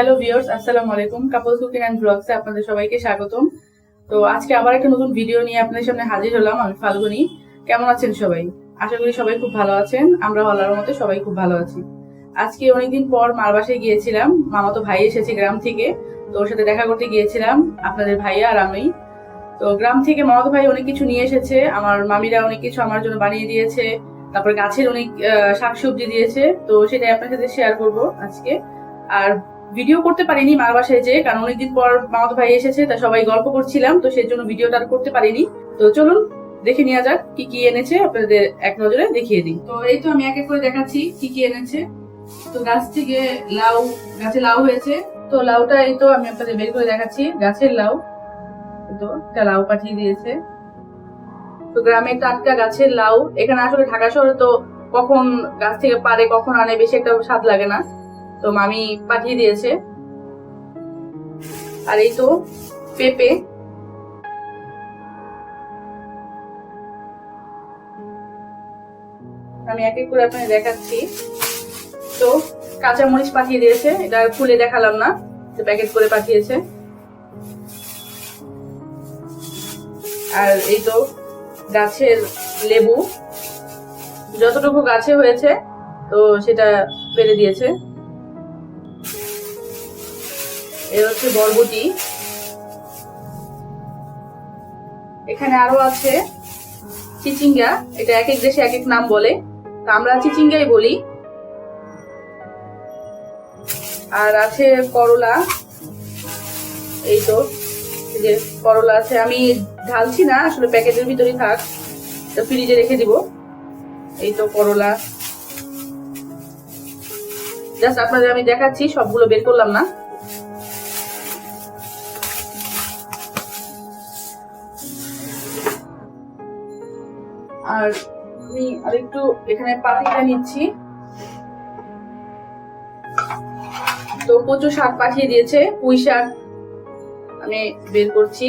Hello viewers আসসালামু আলাইকুম। কাপল cooking and ব্লগসে আপনাদের সবাইকে স্বাগতম। তো আজকে আবার একটা নতুন ভিডিও নিয়ে আপনাদের সামনে হাজির হলাম আমি ফাল্গুনি। কেমন আছেন সবাই? আশা করি সবাই খুব ভালো আছেন। আমরা আল্লাহর মতো সবাই খুব ভালো আছি। আজকে অনেকদিন পর মার বাসায় গিয়েছিলাম। মামাতো ভাই এসেছে গ্রাম থেকে। তো ওর সাথে দেখা করতে গিয়েছিলাম, আপনাদের ভাইয়া আর আমি। তো গ্রাম থেকে মামাতো ভাই অনেক কিছু নিয়ে এসেছে। আমার মামিরা অনেক কিছু আমার জন্য বানিয়ে দিয়েছে। তারপর গাছের অনেক শাকসবজি দিয়েছে। তো সেটাই আপনার সাথে শেয়ার করব আজকে। আর ভিডিও করতে পারিনি মার বাসায় যে কারণ অনেকদিন পর মামাতো ভাই এসেছে, তা সবাই গল্প করছিলাম, তো সেই জন্য ভিডিওটা আর করতে পারিনি। তো চলুন, দেখে নেওয়া যাক কি কি এনেছে, আপনাদের এক নজরে দেখিয়ে দিই। তো এই তো আমি এক এক করে দেখাচ্ছি কি কি এনেছে। তো গাছ থেকে লাউ, গাছে লাউ হয়েছে। তো লাউটা এই তো আমি আপনাদের বের করে দেখাচ্ছি, গাছের লাউ। তো একটা লাউ পাঠিয়ে দিয়েছে। তো গ্রামের টাটকা গাছের লাউ, এখানে আসলে ঢাকা শহরে তো কখন গাছ থেকে পারে, কখন আনে, বেশি একটা স্বাদ লাগে না। তো মামি পাঠিয়ে দিয়েছে। আর এই তো পেঁপে। আমি এক এক করে আপনাকে দেখাচ্ছি। তো কাঁচা মরিচ পাঠিয়ে দিয়েছে, এটা খুলে দেখালাম না প্যাকেট করে পাঠিয়েছে। আর এই তো গাছের লেবু। যতটুকু গাছে হয়েছে, তো সেটা পেরে দিয়েছে। এর হচ্ছে বরবটি। এখানে আরও আছে চিচিঙ্গা, এটা এক এক দেশে এক এক নাম বলে। তা আমরা চিচিঙ্গাই বলি। আর আছে করলা। এই তো যে করলা আছে। আমি ঢালছি না, আসলে প্যাকেটের ভিতরেই থাক। তো ফ্রিজে রেখে দিব। এই তো করলা। জাস্ট আপনাদের আমি দেখাচ্ছি, সবগুলো বের করলাম না। আর আমি আরেকটু এখানে পাতিটা নিচ্ছি। তো কচু শাক পাঠিয়ে দিয়েছে, পুঁই শাক আমি বের করছি।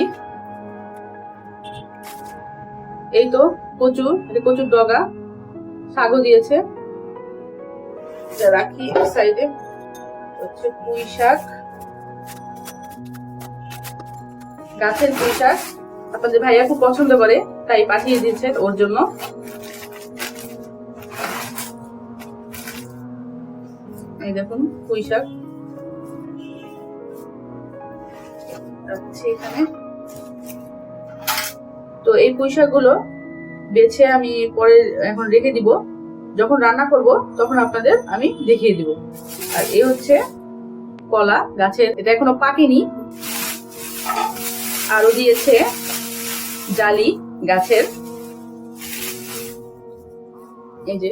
এই তো কচু কচুর ডগা, শাকও দিয়েছে। রাখি সাইডে, হচ্ছে পুঁই শাক। গাছের পুঁই শাক, আপনাদের ভাইয়া খুব পছন্দ করে। তাই পাঠিয়ে দিয়েছে ওর জন্য। এই দেখুন, পুঁই শাক। এখানে। তো এই পুঁই শাকগুলো বেছে আমি পরে এখন রেখে দিব। যখন রান্না করব, তখন আপনাদের আমি দেখিয়ে দিব। আর এই হচ্ছে কলা গাছের, এটা এখনও পাকেনি। আরও দিয়েছে জালি। গাছের। এই যে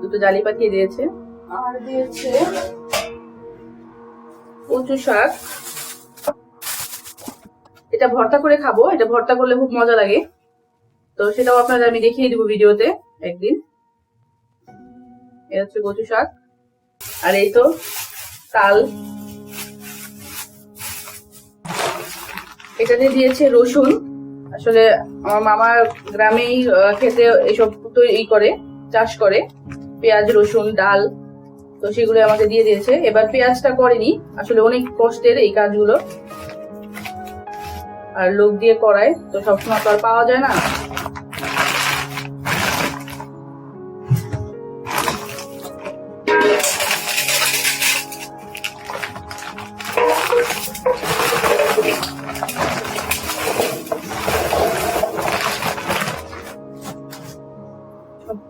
দুটো জালি পাঠিয়ে দিয়েছে। আর দিয়েছে কচু শাক। এটা ভর্তা করে খাব এটা ভর্তা করলে খুব মজা লাগে। তো সেটাও আপনাদের আমি দেখিয়ে দিব ভিডিওতে একদিন। এটা হচ্ছে কচু শাক। আর এই তো তাল। এটাতে দিয়েছে রসুন। আসলে আমার মামা গ্রামেই খেতে এসব তৈরি করে, চাষ করে। পেঁয়াজ, রসুন, ডাল, তো সেগুলো আমাকে দিয়ে দিয়েছে। এবার পেঁয়াজটা করেনি। আসলে অনেক কষ্টের এই কাজগুলো। আর লোক দিয়ে করায়, তো সবসময় তো আর পাওয়া যায় না।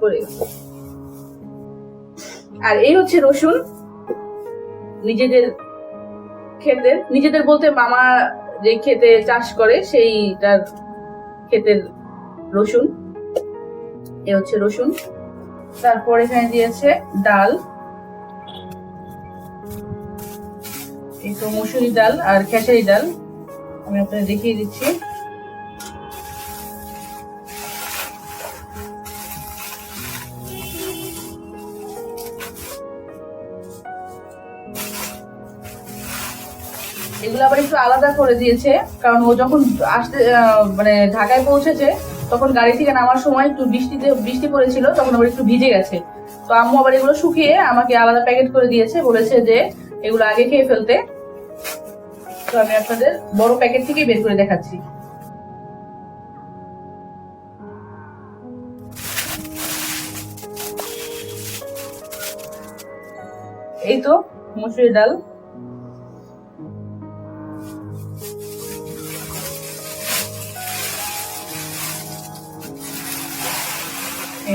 করে। আর এই হচ্ছে রসুন। নিজেদের খেতে, নিজেদের বলতে মামা যে খেতে চাষ করে, সেইটার ক্ষেতের রসুন। এ হচ্ছে রসুন। তারপর এখানে দিয়েছে ডাল। এই তো মসুরি ডাল আর খেসারি ডাল। আমি আপনাদের দেখিয়ে দিচ্ছি। এগুলো আবার একটু আলাদা করে দিয়েছে, কারণ ও যখন আসতে মানে ঢাকায় পৌঁছেছে, তখন গাড়ি থেকে নামার সময় একটু বৃষ্টিতে, বৃষ্টি পড়েছিল, তখন আবার একটু ভিজে গেছে। তো আম্মু আবার এগুলো শুকিয়ে আমাকে আলাদা প্যাকেট করে দিয়েছে, বলেছে যে এগুলো আগে খেয়ে ফেলতে। তো আমি আপনাদের বড় প্যাকেট থেকেই বের করে দেখাচ্ছি। এই তো মুসুরি ডাল।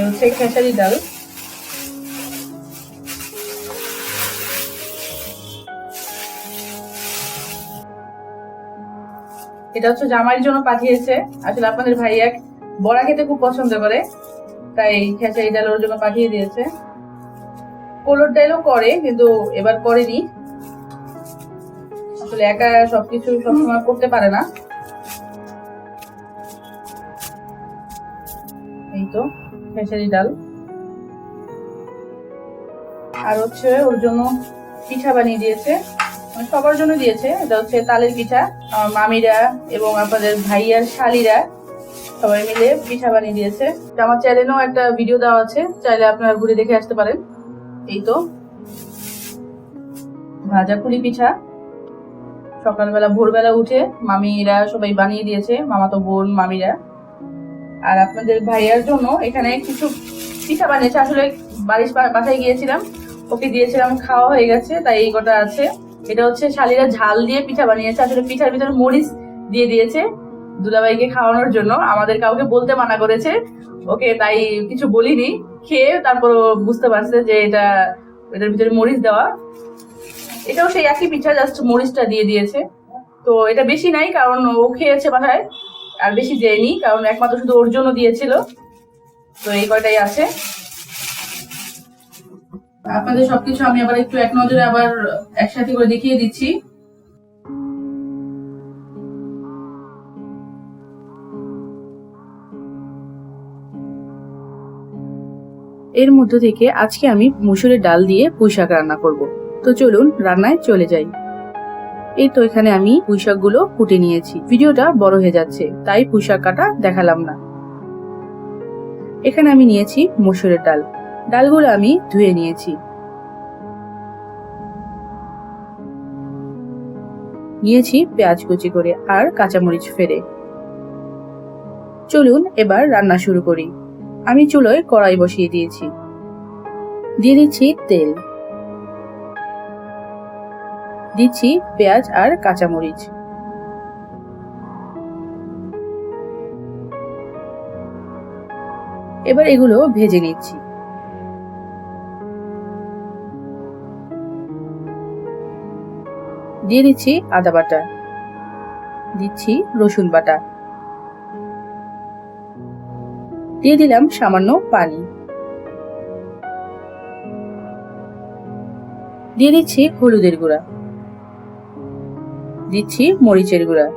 হচ্ছে খেসারি ডাল। এটা হচ্ছে জামাইয়ের জন্য পাঠিয়েছে। আসলে আপনাদের ভাইয়া বড়া খেতে খুব পছন্দ করে, তাই খেসারি ডাল ওর জন্য পাঠিয়ে দিয়েছে। কোলোর ডালও করে, কিন্তু এবার করেনি। আসলে একা সবকিছু সবসময় করতে পারে না। এই তো। খেসারি ডাল। আর হচ্ছে ওর জন্য পিঠা বানিয়ে দিয়েছে। মানে সবার জন্য দিয়েছে। এটা হচ্ছে তালের পিঠা। আমার মামিরা এবং আপনাদের ভাইয়ার শালিরা সবাই মিলে পিঠা বানিয়ে দিয়েছে। আমার চ্যানেলেও একটা ভিডিও দেওয়া আছে। চাইলে আপনারা ঘুরে দেখে আসতে পারেন। এই তো। ভাজা পুলি পিঠা। সকালবেলা, ভোরবেলা উঠে মামিরা সবাই বানিয়ে দিয়েছে। মামাতো বোন, মামিরা। আর আপনাদের ভাইয়ার জন্য এখানে কিছু পিঠা বানিয়েছে। আসলে বাড়ির বাসায় গিয়েছিলাম, ওকে দিয়েছিলাম, খাওয়া হয়ে গেছে, তাই এই কটা আছে। এটা হচ্ছে শালিরা ঝাল দিয়ে পিঠা বানিয়েছে। আসলে পিঠার ভিতরে মরিচ দিয়ে দিয়েছে দুলাভাইকে খাওয়ানোর জন্য। আমাদের কাউকে বলতে মানা করেছে। ওকে তাই কিছু বলিনি। খেয়ে তারপর বুঝতে পারছে যে এটা, এটার ভিতরে মরিচ দেওয়া। এটাও সেই একই পিঠা, জাস্ট মরিচটা দিয়ে দিয়েছে। তো এটা বেশি নাই, কারণ ও খেয়েছে বাসায়। আর বেশি দেয়নি, কারণ একমাত্র শুধু ওর জন্য দিয়েছিল। তো এই কয়টাই আছে। আপনাদের সবকিছু আমি আবার একটু এক নজরে আবার একসাথে করে দেখিয়ে দিচ্ছি। এর মধ্য থেকে আজকে আমি মুসুরের ডাল দিয়ে পুঁইশাক রান্না করব। তো চলুন রান্নায় চলে যাই। এই তো এখানে আমি পুঁইশাকগুলো ফুটে নিয়েছি। ভিডিওটা বড় হয়ে যাচ্ছে, তাই পুঁইশাক কাটা দেখালাম না। এখানে আমি নিয়েছি মসুরের ডাল। ডালগুলো আমি ধুয়ে নিয়েছি। নিয়েছি পেঁয়াজ কুচি করে আর কাঁচামরিচ ফেরে চলুন এবার রান্না শুরু করি। আমি চুলোয় কড়াই বসিয়ে দিয়েছি। দিয়ে দিচ্ছি তেল। দিচ্ছি পেঁয়াজ আর কাঁচামরিচ। এবার এগুলো ভেজে নিচ্ছি। দিয়ে দিচ্ছি আদা বাটা। দিচ্ছি রসুন বাটা। দিয়ে দিলাম সামান্য পানি। দিয়ে দিচ্ছি হলুদের গুঁড়া। দিচ্ছি মরিচের গুঁড়া।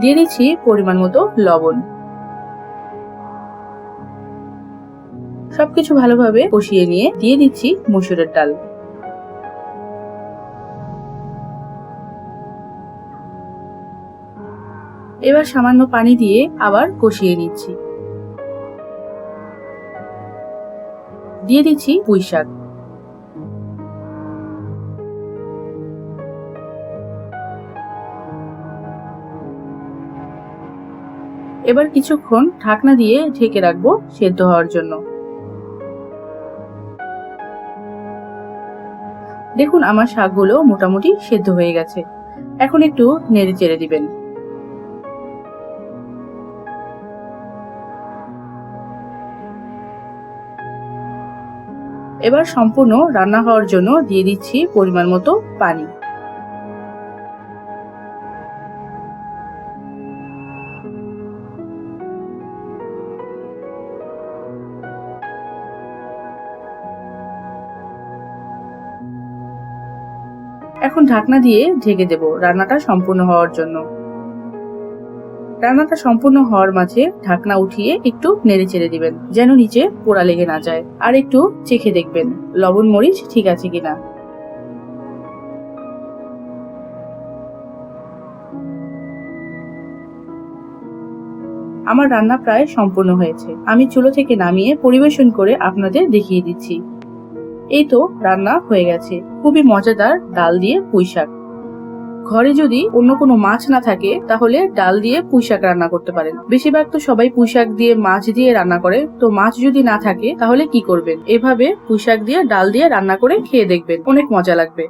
দিয়ে দিচ্ছি পরিমাণ মতো লবণ। সবকিছু ভালোভাবে কষিয়ে নিয়ে দিয়ে দিচ্ছি মসুরের ডাল। এবার সামান্য পানি দিয়ে আবার কষিয়ে নিচ্ছি। দিয়ে দিচ্ছি পুঁই শাক এবার কিছুক্ষণ ঢাকনা দিয়ে ঢেকে রাখব সেদ্ধ হওয়ার জন্য। দেখুন আমার শাকগুলো মোটামুটি সেদ্ধ হয়ে গেছে। এখন একটু নেড়ে চেড়ে দিবেন। এবার সম্পূর্ণ রান্না হওয়ার জন্য দিয়ে দিচ্ছি পরিমাণ মতো পানি। এখন ঢাকনা দিয়ে ঢেকে দেব রান্নাটা সম্পূর্ণ হওয়ার জন্য। রান্নাটা সম্পূর্ণ হওয়ার মাঝে ঢাকনা উঠিয়ে একটু নেড়ে চেড়ে দিবেন, যেন নিচে পোড়া লেগে না যায়। আর একটু চেখে দেখবেন, লবণ মরিচ ঠিক আছে কিনা। আমার রান্না প্রায় সম্পূর্ণ হয়েছে। আমি চুলো থেকে নামিয়ে পরিবেশন করে আপনাদের দেখিয়ে দিচ্ছি। এই তো রান্না হয়ে গেছে। খুবই মজাদার ডাল দিয়ে পুঁই শাক। ঘরে যদি অন্য কোনো মাছ না থাকে, তাহলে ডাল দিয়ে পুঁই শাক রান্না করতে পারেন। বেশিরভাগ তো সবাই পুঁই শাক দিয়ে মাছ দিয়ে রান্না করে। তো মাছ যদি না থাকে, তাহলে কি করবেন? এভাবে পুঁই শাক দিয়ে, ডাল দিয়ে রান্না করে খেয়ে দেখবেন। অনেক মজা লাগবে।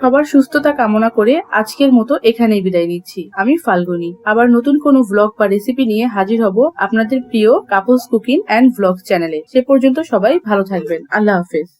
সবার সুস্থতা কামনা করে আজকের মতো এখানেই বিদায় নিচ্ছি। আমি ফাল্গুনি। আবার নতুন কোনো ভ্লগ বা রেসিপি নিয়ে হাজির হব আপনাদের প্রিয় কাপলস কুকিং অ্যান্ড ভ্লগ চ্যানেলে সে পর্যন্ত সবাই ভালো থাকবেন। আল্লাহ হাফেজ।